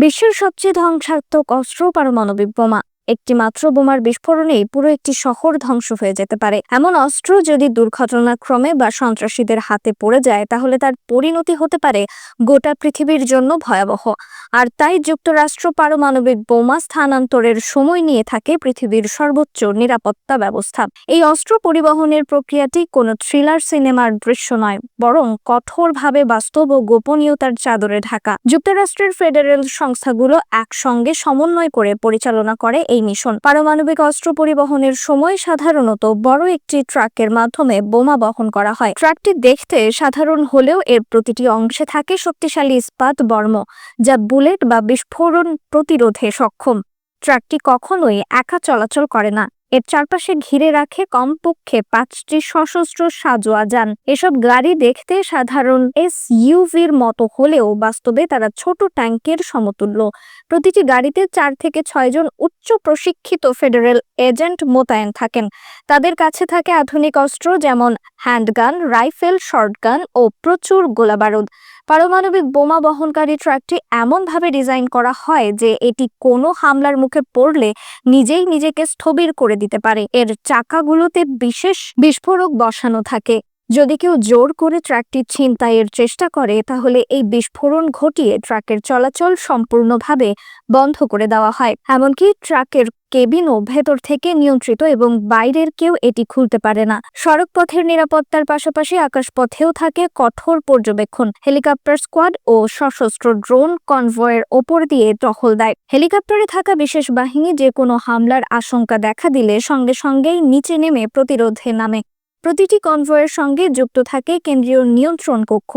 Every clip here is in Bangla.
বিশ্বের সবচেয়ে ধ্বংসাত্মক অস্ত্র পারমাণবিক বোমা। একটি মাত্র বোমার বিস্ফোরণেই পুরো একটি শহর ধ্বংস হয়ে যেতে পারে। এমন অস্ত্র যদি দুর্ঘটনাক্রমে বা সন্ত্রাসীদের হাতে পড়ে যায়, তাহলে তার পরিণতি হতে পারে গোটা পৃথিবীর জন্য ভয়াবহ। আর তাই যুক্তরাষ্ট্র পারমাণবিক বোমা স্থানান্তরের সময় নিয়ে থাকে পৃথিবীর সর্বোচ্চ নিরাপত্তা ব্যবস্থা। এই অস্ত্র পরিবহনের প্রক্রিয়াটি কোনো থ্রিলার সিনেমার দৃশ্য নয়, বরং কঠোরভাবে বাস্তব ও গোপনীয়তার চাদরে ঢাকা। যুক্তরাষ্ট্রের ফেডারেল সংস্থাগুলো একসঙ্গে সমন্বয় করে পরিচালনা করে এই মিশন পারমাণবিক অস্ত্র পরিবহনের সময় সাধারণত বড় একটি ট্রাকের মাধ্যমে বোমা বহন করা হয়। ট্রাকটি দেখতে সাধারণ হলেও এর প্রতিটি অংশে থাকে শক্তিশালী ইস্পাত বর্ম, যা বুলেট বা বিস্ফোরণ প্রতিরোধে সক্ষম। ট্রাকটি কখনোই একা চলাচল করে না। এর চারপাশে ঘিরে রাখে কমপক্ষে পাঁচটি সশস্ত্র সাজোয়া যান। এসব গাড়ি দেখতে সাধারণ এস ইউভির মতো হলেও বাস্তবে তারা ছোট ট্যাঙ্কের সমতুল্য। প্রতিটি গাড়িতে চার থেকে ছয়জন উচ্চ প্রশিক্ষিত ফেডারেল এজেন্ট মোতায়েন থাকেন। তাদের কাছে থাকে আধুনিক অস্ত্র যেমন হ্যান্ডগান, রাইফেল শর্টগান ও প্রচুর গোলাবারুদ। পারমাণবিক বোমা বহনকারী ট্রাকটি এমনভাবে ডিজাইন করা হয় যে এটি কোনো হামলার মুখে পড়লে নিজেই নিজেকে স্থবির করে দিতে পারে। এর চাকাগুলোতে বিশেষ বিস্ফোরক বসানো থাকে। যদি কেউ জোর করে ট্রাকটি ছিনতাইয়ের চেষ্টা করে, তাহলে এই বিস্ফোরণ ঘটিয়ে ট্রাকের চলাচল সম্পূর্ণভাবে বন্ধ করে দেওয়া হয়। এমনকি ট্রাকের কেবিনও ভেতর থেকে নিয়ন্ত্রিত এবং বাইরের কেউ এটি খুলতে পারে না। সড়ক পথের নিরাপত্তার পাশাপাশি আকাশপথেও থাকে কঠোর পর্যবেক্ষণ। হেলিকপ্টার স্কোয়াড ও সশস্ত্র ড্রোন কনভয়ের ওপর দিয়ে টহল দেয়। হেলিকপ্টারে থাকা বিশেষ বাহিনী যে কোনো হামলার আশঙ্কা দেখা দিলে সঙ্গে সঙ্গেই নিচে নেমে প্রতিরোধে নামে। প্রতিটি কনভয়ের সঙ্গে যুক্ত থাকে কেন্দ্রীয় নিয়ন্ত্রণ কক্ষ,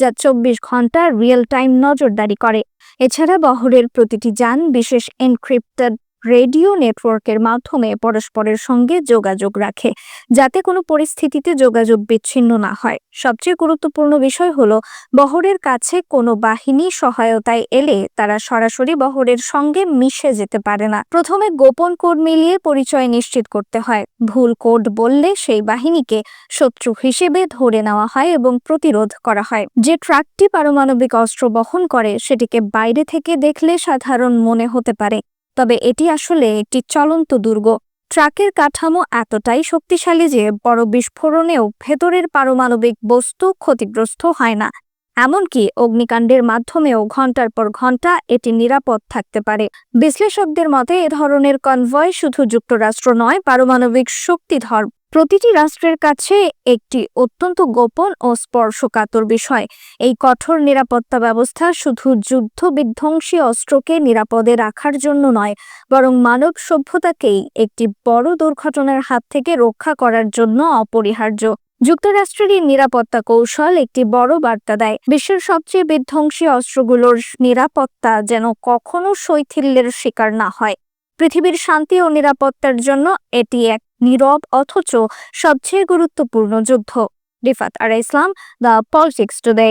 যা চব্বিশ ঘণ্টা রিয়েল টাইম নজরদারি করে। এছাড়া বহরের প্রতিটি যান বিশেষ এনক্রিপ্টেড রেডিও নেটওয়ার্কের মাধ্যমে পরস্পরের সঙ্গে যোগাযোগ রাখে, যাতে কোনো পরিস্থিতিতে যোগাযোগ বিচ্ছিন্ন না হয়। সবচেয়ে গুরুত্বপূর্ণ বিষয় হলো, বহরের কাছে কোনো বাহিনী সহায়তায় এলে তারা সরাসরি বহরের সঙ্গে মিশে যেতে পারে না। প্রথমে গোপন কোড মিলিয়ে পরিচয় নিশ্চিত করতে হয়। ভুল কোড বললে সেই বাহিনীকে শত্রু হিসেবে ধরে নেওয়া হয় এবং প্রতিরোধ করা হয়। যে ট্রাকটি পারমাণবিক অস্ত্র বহন করে, সেটিকে বাইরে থেকে দেখলে সাধারণ মনে হতে পারে। তবে এটি আসলে একটি চলন্ত দুর্গ। ট্রাকের কাঠামো এতটাই শক্তিশালী যে বড় বিস্ফোরণেও ভেতরের পারমাণবিক বস্তু ক্ষতিগ্রস্ত হয় না। এমনকি অগ্নিকাণ্ডের মাধ্যমেও ঘণ্টার পর ঘণ্টা এটি নিরাপদ থাকতে পারে। বিশ্লেষকদের মতে এ ধরনের কনভয় শুধু যুক্তরাষ্ট্র নয়, পারমাণবিক শক্তিধর প্রতিটি রাষ্ট্রের কাছে একটি অত্যন্ত গোপন ও স্পর্শকাতর বিষয়। এই কঠোর নিরাপত্তা ব্যবস্থা শুধু যুদ্ধ বিধ্বংসী অস্ত্রকে নিরাপদে রাখার জন্য নয়, বরং মানব সভ্যতাকেই একটি বড় দুর্ঘটনার হাত থেকে রক্ষা করার জন্য অপরিহার্য। যুক্তরাষ্ট্রের এই নিরাপত্তা কৌশল একটি বড় বার্তা দেয়। বিশ্বের সবচেয়ে বিধ্বংসী অস্ত্রগুলোর নিরাপত্তা যেন কখনো শৈথিল্যের শিকার না হয়। পৃথিবীর শান্তি ও নিরাপত্তার জন্য এটি এক নীরব অথচ সবচেয়ে গুরুত্বপূর্ণ যুদ্ধ। রিফাত আর ইসলাম দ্য পলিটিক্স টুডে।